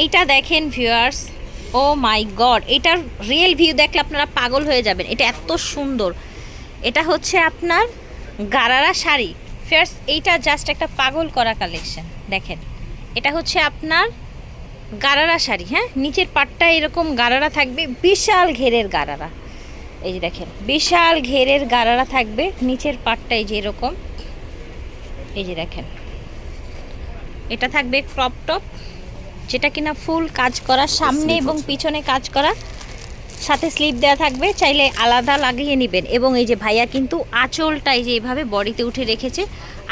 এইটা দেখেন viewers oh my god, এটার রিয়েল ভিউ দেখলে আপনারা পাগল হয়ে যাবেন, এটা এত সুন্দর। এটা হচ্ছে আপনার গারারা শাড়ি। ফেয়ার্স এইটা জাস্ট একটা পাগল করা কালেকশন দেখেন। এটা হচ্ছে আপনার গারারা শাড়ি হ্যাঁ? নিচের পাটটা এরকম গারারা থাকবে, বিশাল ঘেরের গারারা। এই যে দেখেন, বিশাল ঘেরের গারারা থাকবে, নিচের পাটটা এই যে এরকম। এই যে দেখেন, এটা থাকবে ক্রপ টপ যেটা কিনা ফুল কাজ করা সামনে এবং পিছনে কাজ করা সাথে স্লিপ দেওয়া থাকবে চাইলে আলাদা লাগিয়ে নেবেন। এবং এই যে ভাইয়া কিন্তু আঁচলটা এই যে এভাবে বডিতে উঠে রেখেছে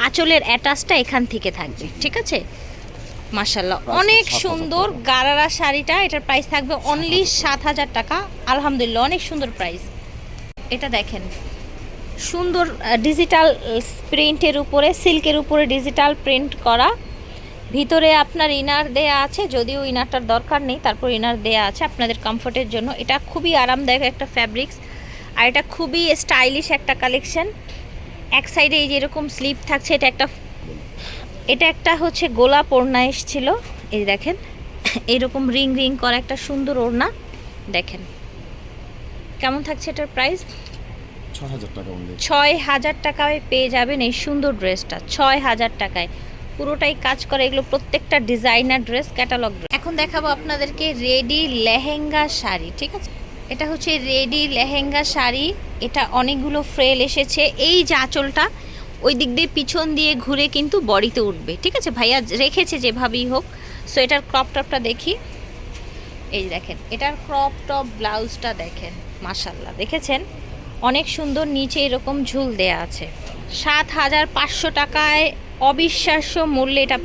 আঁচলের অ্যাটাচটা এখান থেকে থাকবে ঠিক আছে? মাশাল্লাহ অনেক সুন্দর। গারারা শাড়িটা এটার প্রাইস থাকবে অনলি সাত হাজার টাকা। আলহামদুলিল্লাহ অনেক সুন্দর প্রাইস এটা দেখেন সুন্দর ডিজিটাল প্রিন্টের উপরে সিল্কের উপরে ডিজিটাল প্রিন্ট করা। ভিতরে আপনার ইনার দেয়া আছে যদিও ইনারটার দরকার নেই তারপর ইনার দেয়া আছে আপনাদের কমফোর্টের জন্য। এটা খুবই আরামদায়ক একটা ফ্যাব্রিক্স আর এটা খুবই স্টাইলিশ একটা কালেকশন এক সাইডে এই যে এরকম স্লিপ থাকছে এটা একটা এটা একটা হচ্ছে গোলাপ ওড়না এসছিল। এই দেখেন এরকম রিং রিং করা একটা সুন্দর ওড়না। দেখেন কেমন থাকছে এটার প্রাইস হাজার টাকা ছয় হাজার টাকায় পেয়ে যাবেন এই সুন্দর ড্রেসটা ছয় হাজার টাকায়। পুরোটাই কাজ করে, এগুলো প্রত্যেকটা ডিজাইনার ড্রেস ক্যাটালগ এখন দেখাবো আপনাদেরকে রেডি লেহেঙ্গা শাড়ি, ঠিক আছে? এটা হচ্ছে রেডি লেহেঙ্গা শাড়ি, এটা অনেকগুলো ফ্রেল এসেছে। এই যে আঁচলটা, ওই দিক দিয়ে পিছন দিয়ে ঘুরে কিন্তু বডিতে উঠবে, ঠিক আছে? ভাইয়া রেখেছে যেভাবেই হোক সো এটার ক্রপ টপটা দেখি। এই দেখেন, এটার ক্রপ টপ ব্লাউজটা দেখেন মাশাল্লাহ দেখেছেন? অনেক সুন্দর নিচে এরকম ঝুল দেয়া আছে। সাত হাজার পাঁচশো টাকায় অবিশ্বাস্য মূল্যে এটা